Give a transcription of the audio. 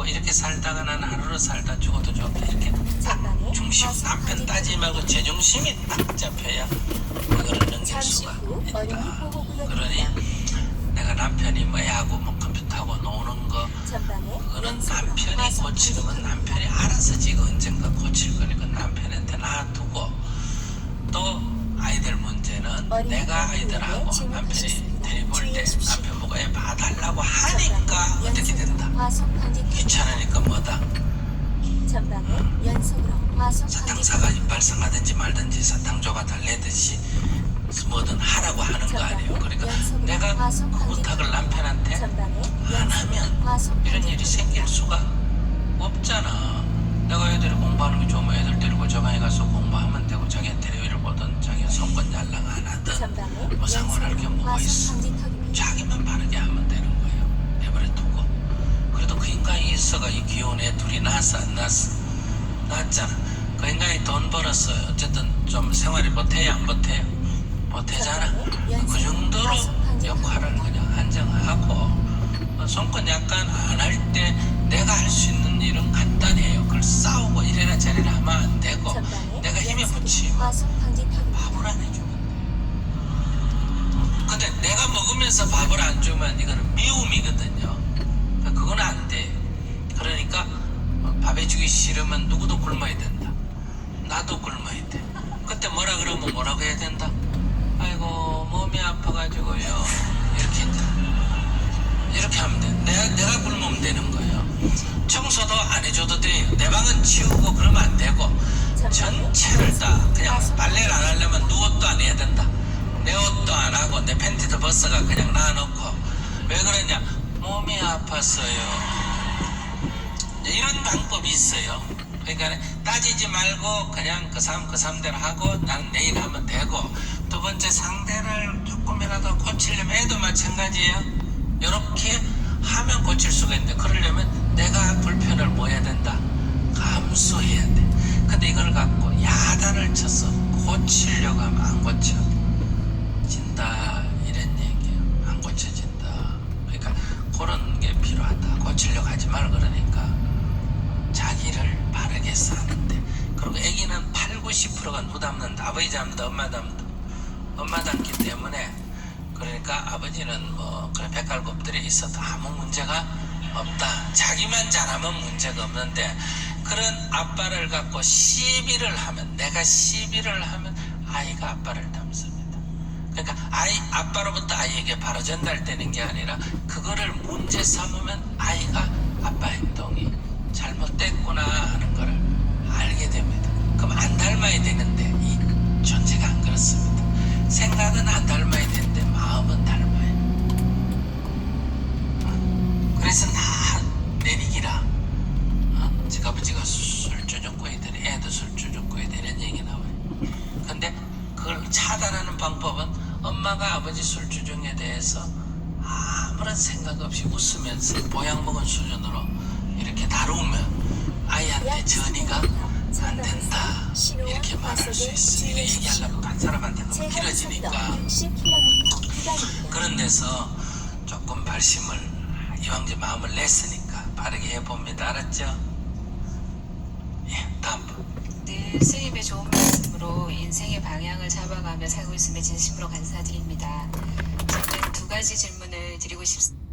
뭐 이렇게 살다가 난 하루를 살다 죽어도 좋다 이렇게 중심 남편 방지 따지지 말고 제 중심이 딱 잡혀야 그거를 넘길 수가 있다 그러니. 내가 남편이 뭐 하고 뭐 컴퓨터하고 노는 거 그거는 남편이 고치는 건. 남편이 알아서 지가 언젠가 고칠 거니까 남편한테 놔두고 또 아이들 문제는 어린이 내가 아이들하고 남편이. 데려볼 때. 남편 보고 애 봐달라고 하니까 어떻게 된다 귀찮으니까 뭐다 전방에 연속으로 과속 사탕사가 발생하든지 말든지 사탕조가 달래듯이 뭐든 하라고 하는 거 아니에요 그러니까 내가 그 부탁을 남편한테 안 하면 이런 일이 생길 수가 없잖아. 내가 애들이 공부하는 게 좋으면 애들 데리고 저방에 가서 공부하면 되고 자기가 텔 있어. 자기만 바르게 하면 되는 거예요. 내버려 두고. 그래도 그 인간이 있어가 이애 둘이 낳았어 안 낳았어? 낳았잖아. 그 인간이 돈 벌었어요. 어쨌든 좀 생활이 못해야 안 못해요? 못하잖아. 그 정도로 역할을 그냥 한정하고 어, 손권 약간 안 할 때 내가 할 수 있는 일은 간단해요. 그걸 싸우고 이래라 저래라 하면 안 되고 내가 힘에 붙이면 과속 방지턱입니다. 밥을 안 해주면 돼. 근데 내가 먹으면서 밥을 안 주면 이거는 미움이거든요. 그러니까 그건 안 돼. 그러니까 어, 밥 해 주기 싫으면 누구도 굶어야 된다. 나도 굶어야 돼. 그때 뭐라 그러면 뭐라고 해야 된다? 아이고 몸이 아파가지고요. 이렇게 이렇게 하면 돼. 내가 내가 굶으면 되는 거예요. 청소도 안 해줘도 돼요. 내 방은 치우고 그러면 안 되고 전체를 다 그냥 빨래를 안 하려면 누 옷도 안 해야 된다. 내 옷도 내 팬티도 벗어가 그냥 놔놓고 왜 그러냐? 몸이 아팠어요. 이런 방법이 있어요. 그러니까 따지지 말고 그냥 그 사람 그 사람대로 하고 나는 내일 하면 되고 두 번째 상대를 조금이라도 고치려면 애도 마찬가지예요. 이렇게 하면 고칠 수가 있는데 그러려면 내가 불편을 뭐 해야 된다? 감수해야 돼. 근데 이걸 갖고 야단을 쳐서 90%가 누 닮는다. 아버지 닮는다. 엄마 닮는다. 엄마 닮기 때문에 그러니까 아버지는 뭐 그런 백갈곱들에 있어도 아무 문제가 없다. 자기만 잘하면 문제가 없는데 그런 아빠를 갖고 시비를 하면 내가 시비를 하면 아이가 아빠를 닮습니다. 그러니까 아이 아빠로부터 아이에게 바로 전달되는 게 아니라 그거를 문제 삼으면 아이가 아빠 행동이 잘못됐구나 하는 거를 알게 됩니다. 그럼 안 닮아야 되는데 이 존재가 안 그렇습니다. 생각은 안 닮아야 되는데 마음은 닮아요. 어? 그래서 다 내리기라. 어? 지 아버지가 술주 좀 꼬야 되네. 애도 술주 좀 꼬야 되는 얘기 나와요. 근데 그걸 차단하는 방법은 엄마가 아버지 술주정에 대해서 아무런 생각 없이 웃으면서 보약 먹은 수준으로 이렇게 다루면 아이한테 전이가 안 된다 이렇게 말할 수 있어 이거 얘기하려면 한 사람한테 너무 길어지니까 60km 구간입니다. 그런 데서 조금 발심을 이왕제 마음을 냈으니까 바르게 해봅니다 알았죠? 예 다음 분늘 스님의 좋은 말씀으로 인생의 방향을 잡아가며 살고 있음에 진심으로 감사드립니다. 저는 두 가지 질문을 드리고 싶습니다.